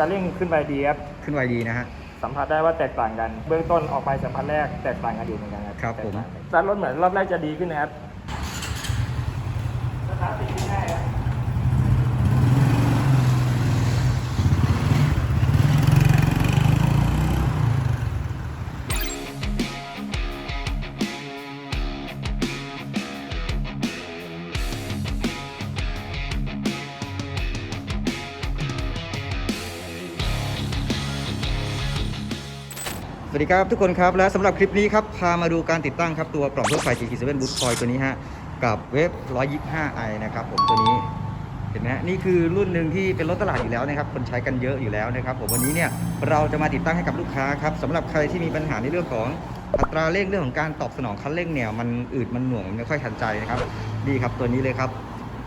ตาเร่งขึ้นไปดีครับขึ้นไวดีนะฮะ สัมผัสได้ว่าแตกต่างกัน เบื้องต้นออกไปสัมผัสแรกแตกต่างกันอยู่เหมือนกันครับครับผมสตาร์ทรถเหมือนรอบแรกจะดีขึ้นนะครับ วัสดีครับทุกคนครับ และสำหรับคลิปนี้ครับ พามาดูการติดตั้งครับ ตัวกล่องทั่วไฟ GT7 Boost Coil ตัวนี้ฮะ กับเวฟ 125i นะครับผมตัวนี้เห็นไหมฮะนี่คือรุ่นหนึ่งที่เป็นรถตลาดอยู่แล้วนะครับ คนใช้กันเยอะอยู่แล้วนะครับผมวันนี้เนี่ยเราจะมาติดตั้งให้กับลูกค้าครับสำหรับใครที่มีปัญหาในเรื่องของอัตราเร่งเรื่องของการตอบสนองคันเร่งเนี่ยมันอืดมันหน่วงมันไม่ค่อยทันใจนะครับดีครับตัวนี้เลยครับ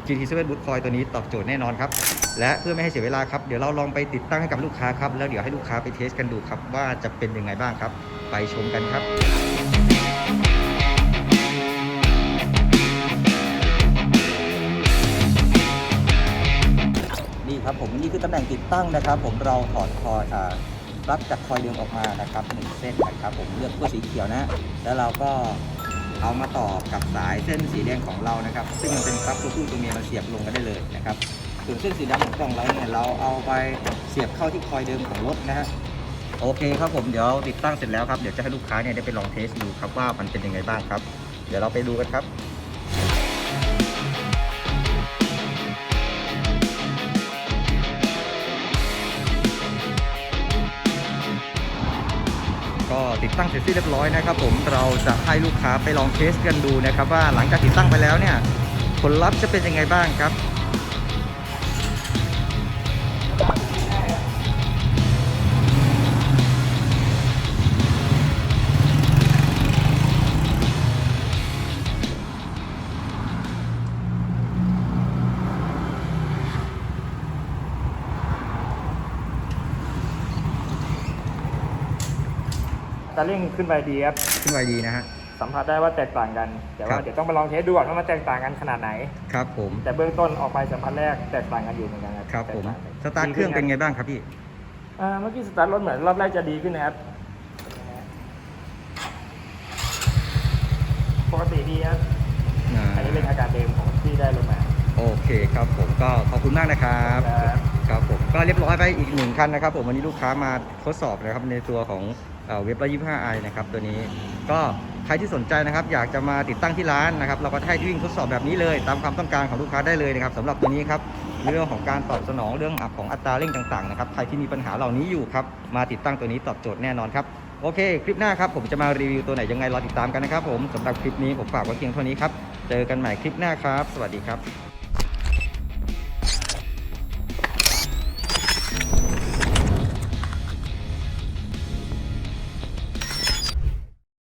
GT7 Boot Coil ตัวนี้ตอบโจทย์แน่นอนครับ และเพื่อไม่ให้เสียเวลาครับ เดี๋ยวเราลองไปติดตั้งให้กับลูกค้าครับ แล้วเดี๋ยวให้ลูกค้าไปเทสกันดูครับ ว่าจะเป็นยังไงบ้างครับ ไปชมกันครับนี่ครับผมนี่คือตำแหน่งติดตั้งนะครับ ผมเราถอดคอยอ่าปลั๊กจากคอยเดิมออกมานะครับหนึ่งเส้นนะครับ ผมเลือกขั้วสีเขียวนะ แล้วเราก็ เอามาต่อกับสายเส้นสีแดงของเรานะครับ ซึ่งมันเป็นปลั๊กตัวผู้ตัวเมียมาเสียบลงกันได้เลยนะครับส่วนเส้นสีดำของกล่องไลท์เนี่ยเราเอาไปเสียบเข้าที่คอยเดิมของรถนะฮะโอเคครับผมเดี๋ยวติดตั้งเสร็จแล้วครับเดี๋ยวจะให้ลูกค้าเนี่ยได้ไปลองเทสดูครับว่ามันเป็นยังไงบ้างครับ เดี๋ยวเราไปดูกันครับ ก็ติดตั้งเสร็จสิ้นเรียบร้อยนะครับ ผมเราจะให้ลูกค้าไปลองเทสกันดูนะครับ ว่าหลังจากติดตั้งไปแล้วเนี่ยผลลัพธ์จะเป็นยังไงบ้างครับ ตาเร่งขึ้นไปดีครับ ขึ้นไวดีนะฮะ สัมผัสได้ว่าแตกต่างกัน แต่ครัว่าบเดี๋ยวต้องไปลองเทสดูก่อนว่ามันแตกต่างกันขนาดไหน ครับผม แต่เบื้องต้นออกไปสัมผัสแรกแตกต่างกันอยู่เหมือนกันครับครับผมแตกต่างกันสตาร์ทเครื่องเป็นไงบ้างครับพี่ อ่าเมื่อกี้สตาร์ทรถเหมือนรอบแรกจะดีขึ้นนะครับ ปกติดีครับ อ่า อันนี้เป็นอาการเดิมของที่ได้รถมา โอเคครับผมก็ขอบคุณมากนะครับ ครับครับผม ก็เรียบร้อยไปอีกหนึ่งคันนะครับผมวันนี้ลูกค้ามาทดสอบนะครับในตัวของเว็บละยี่ห้าไอนะครับตัวนี้ก็ใครที่สนใจนะครับ อยากจะมาติดตั้งที่ร้านนะครับ เราก็ให้วิ่งทดสอบแบบนี้เลย ตามความต้องการของลูกค้าได้เลยนะครับสำหรับตัวนี้ครับเรื่องของการตอบสนองเรื่องอของอัตราเร่งต่างๆนะครับใครที่มีปัญหาเหล่านี้อยู่ครับมาติดตั้งตัวนี้ตอบโจทย์แน่นอนครับโอเค คลิปหน้าครับผมจะมารีวิวตัวไหนยังไงรอติดตามกันนะครับผมสำหรับคลิปนี้ผมฝากไว้เพียงเท่านี้ครับเจอกันใหม่คลิปหน้าครับ สวัสดีครับ